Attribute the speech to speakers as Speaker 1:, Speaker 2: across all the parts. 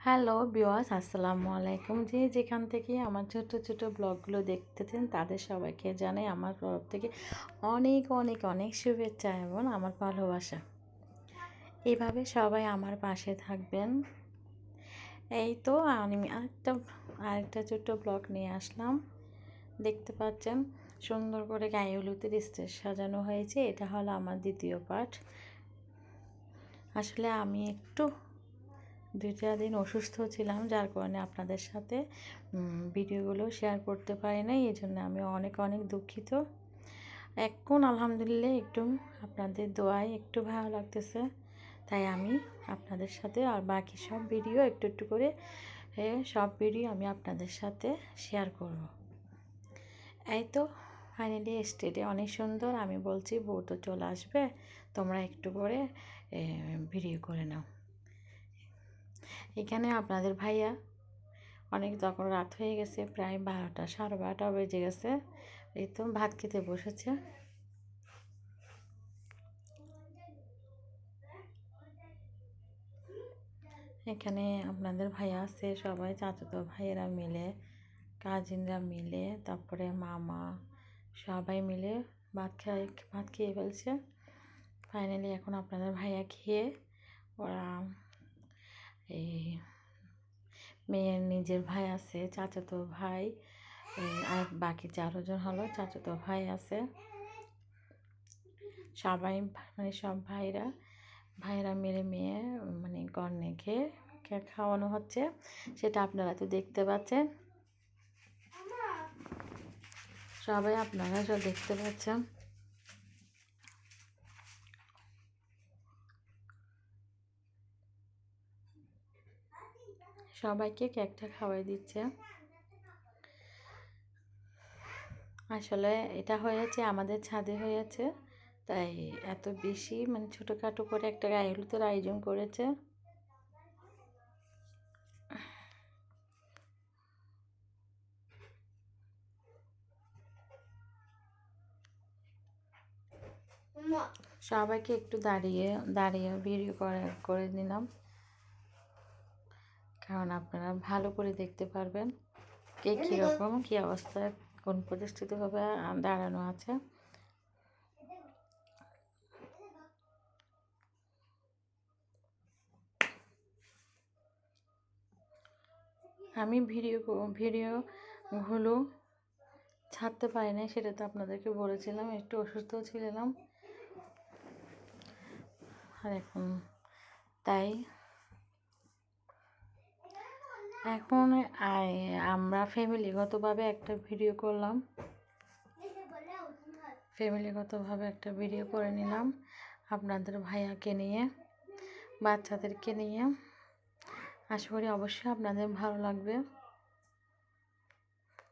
Speaker 1: Hello বিওয়াস আসসালামু আলাইকুম। যে যেখান থেকে আমার ছোট ছোট ব্লগগুলো দেখতেছেন, তাদের সবাইকে জানাই আমার তরফ থেকে অনেক অনেক অনেক শুভেচ্ছা এবং আমার ভালোবাসা। এভাবে সবাই আমার পাশে থাকবেন। এই তো আমি আরেকটা আরেকটা ছোট্ট ব্লগ নিয়ে আসলাম। দেখতে পাচ্ছেন, সুন্দর করে গায়ে হলুদের স্টেজ সাজানো হয়েছে। এটা হলো আমার দ্বিতীয় পার্ট আসলে আমি একটু দুই চার দিন অসুস্থ ছিলাম, যার কারণে আপনাদের সাথে ভিডিওগুলো শেয়ার করতে পারি না এই জন্য আমি অনেক অনেক দুঃখিত। এখন আলহামদুলিল্লাহ একটু আপনাদের দোয়ায় একটু ভালো লাগতেছে, তাই আমি আপনাদের সাথে আর বাকি সব ভিডিও একটু একটু করে সব ভিডিও আমি আপনাদের সাথে শেয়ার করব। এই তো ফাইনালি স্টেটে অনেক সুন্দর, আমি বলছি বউ তো চলে আসবে, তোমরা একটু করে ভিডিও করে নাও। এখানে আপনাদের ভাইয়া অনেক তখন রাত হয়ে গেছে, প্রায় বারোটা, সাড়ে বারোটা বেজে গেছে। এই তো ভাত খেতে বসেছে। এখানে আপনাদের ভাইয়া আছে, সবাই চাচাতো ভাইয়েরা মিলে কাজিনরা মিলে, তারপরে মামা সবাই মিলে ভাত খাই ভাত খেয়ে ফেলছে। ফাইনালি এখন আপনাদের ভাইয়া খেয়ে ওরা এই মেয়ের নিজের ভাই আছে, চাচাতো ভাই আর বাকি চারজন হলো চাচাতো ভাই আছে। সবাই মানে সব ভাইরা ভাইরা মেরে মেয়ে মানে কর্নে খেয়ে খাওয়ানো হচ্ছে। সেটা আপনারা তো দেখতে পাচ্ছেন। সবাই আপনারা সব দেখতে পাচ্ছেন। সবাইকে কেকটা খাওয়াই দিচ্ছে। আসলে এটা হয়েছে, আমাদের ছাদে হয়েছে। তাই এত বেশি মানে ছোটোখাটো করে একটা গায়ে হলুদের আয়োজন করেছে। সবাইকে একটু দাঁড়িয়ে দাঁড়িয়ে ভিডিও করে করে নিলাম। কারণ আপনারা ভালো করে দেখতে পারবেন কে কীরকম কী অবস্থায় কোন পরিস্থিতিভাবে দাঁড়ানো আছে। আমি ভিডিও ভিডিওগুলো ছাড়তে পারি না সেটা তো আপনাদেরকে বলেছিলাম একটু অসুস্থ ছিলাম। আর এখন তাই এখন আমরা ফ্যামিলিগতভাবে একটা ভিডিও করলাম। ফ্যামিলিগতভাবে একটা ভিডিও করে নিলাম আপনাদের ভাইয়াকে নিয়ে, বাচ্চাদেরকে নিয়ে। আশা করি অবশ্যই আপনাদের ভালো লাগবে।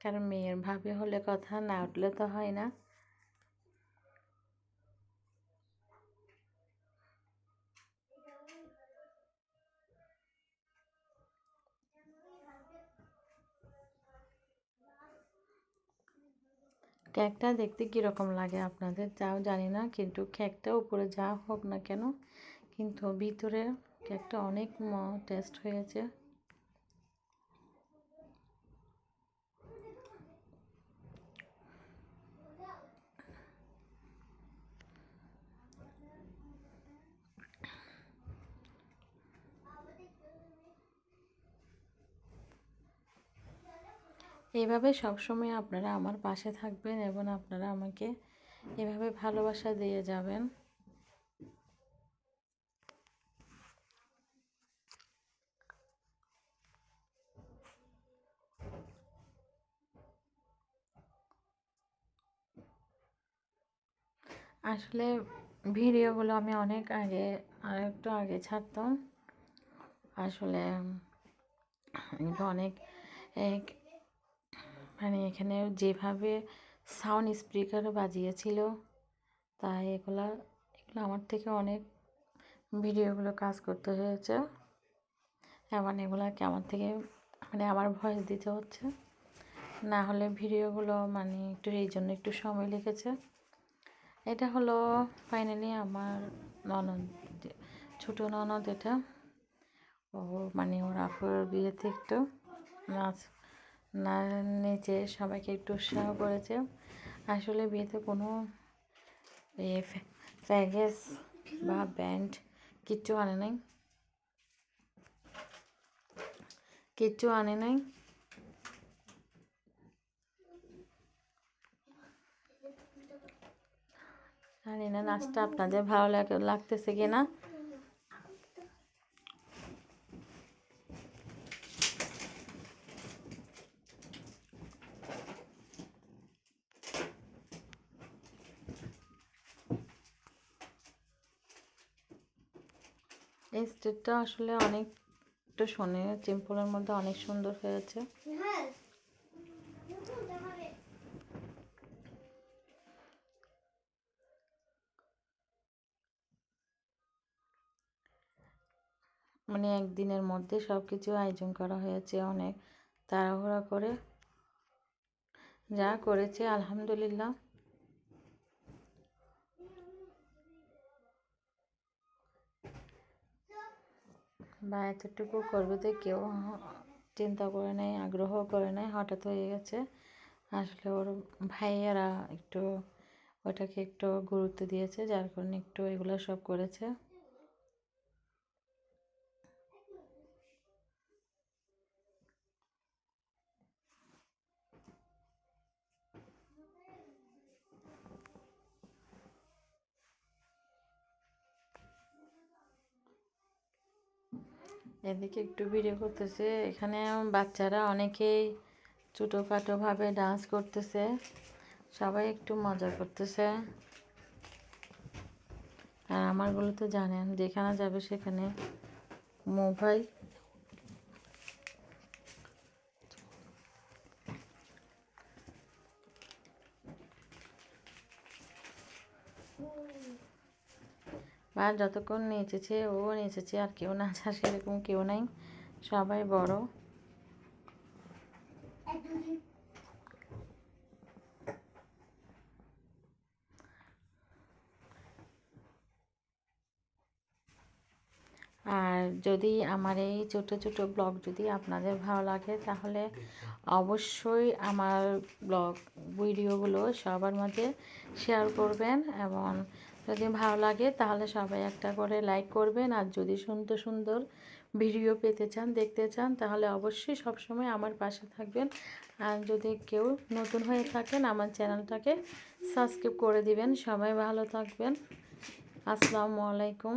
Speaker 1: কারণ মেয়ের ভাবে হলে কথা না উঠলে তো হয় না। কেকটা দেখতে কীরকম লাগে আপনাদের? যাও জানি না, কিন্তু কেকটা উপরে যা হোক না কেন, কিন্তু ভিতরে কেকটা অনেক টেস্ট হয়েছে। এইভাবে সবসময় আপনারা আমার পাশে থাকবেন এবং আপনারা আমাকে এভাবে ভালোবাসা দিয়ে যাবেন। আসলে ভিডিওগুলো আমি অনেক আগে আর একটু আগে ছাড়তাম। আসলে অনেক মানে এখানে যেভাবে সাউন্ড স্পিকারও বাজিয়েছিল, তাই এগুলো এগুলো আমার থেকে অনেক ভিডিওগুলো কাজ করতে হয়েছে। এমন এগুলোকে আমার থেকে মানে আমার ভয়েস দিতে হচ্ছে? না হলে ভিডিওগুলো মানে একটু, এই জন্য একটু সময় লেগেছে। এটা হলো ফাইনালি আমার ননদ, ছোটো ননদ এটা। ও মানে ওর বিয়েতে একটু নাচ না নেচে সবাইকে একটু উৎসাহ করেছে। আসলে বিয়েতে কোনো ফ্যাগেস বা ব্যান্ড কিচ্ছু আনে নাই। কিচ্ছু আনে নাই। জানি না, নাচটা আপনাদের ভালো লাগে, লাগতেছে কিনা। এই স্টেটটা আসলে অনেক একটু শোনে সিম্পলের মধ্যে অনেক সুন্দর হয়েছে। মানে একদিনের মধ্যে সব কিছু আয়োজন করা হয়েছে অনেক। তাড়াহুড়া করে যা করেছে, আলহামদুলিল্লাহ। বা এতটুকু করবে তো কেউ চিন্তা করে নাই আগ্রহ করে নাই, হঠাৎ হয়ে গেছে। আসলে ওর ভাইয়েরা একটু ওটাকে একটু গুরুত্ব দিয়েছে, যার কারণে একটু এগুলো সব করেছে। এদিকে একটু ভিডিও করতেছে। এখানে বাচ্চারা অনেকেই ছোটোখাটোভাবে ডান্স করতেছে। সবাই একটু মজা করতেছে। আর আমারগুলো তো জানেন, যেখানে যাবে সেখানে মোবাইল বা যতক্ষণ নেচেছে, ও নেচেছে আর কেউ নাচা সেরকম কেউ নাই। সবাই বড়। আর যদি আমার এই ছোট ছোট ব্লগ যদি আপনাদের ভালো লাগে, তাহলে অবশ্যই আমার ব্লগ, ভিডিওগুলো সবার মাঝে শেয়ার করবেন এবং যদি ভালো লাগে তাহলে সবাই একটা করে লাইক করবেন। আর যদি সুন্দর সুন্দর ভিডিও পেতে চান, দেখতে চান, তাহলে অবশ্যই সবসময় আমার পাশে থাকবেন। আর যদি কেউ নতুন হয়ে থাকেন, আমার চ্যানেলটাকে সাবস্ক্রাইব করে দিবেন। সবাই ভালো থাকবেন।
Speaker 2: আসসালামু আলাইকুম।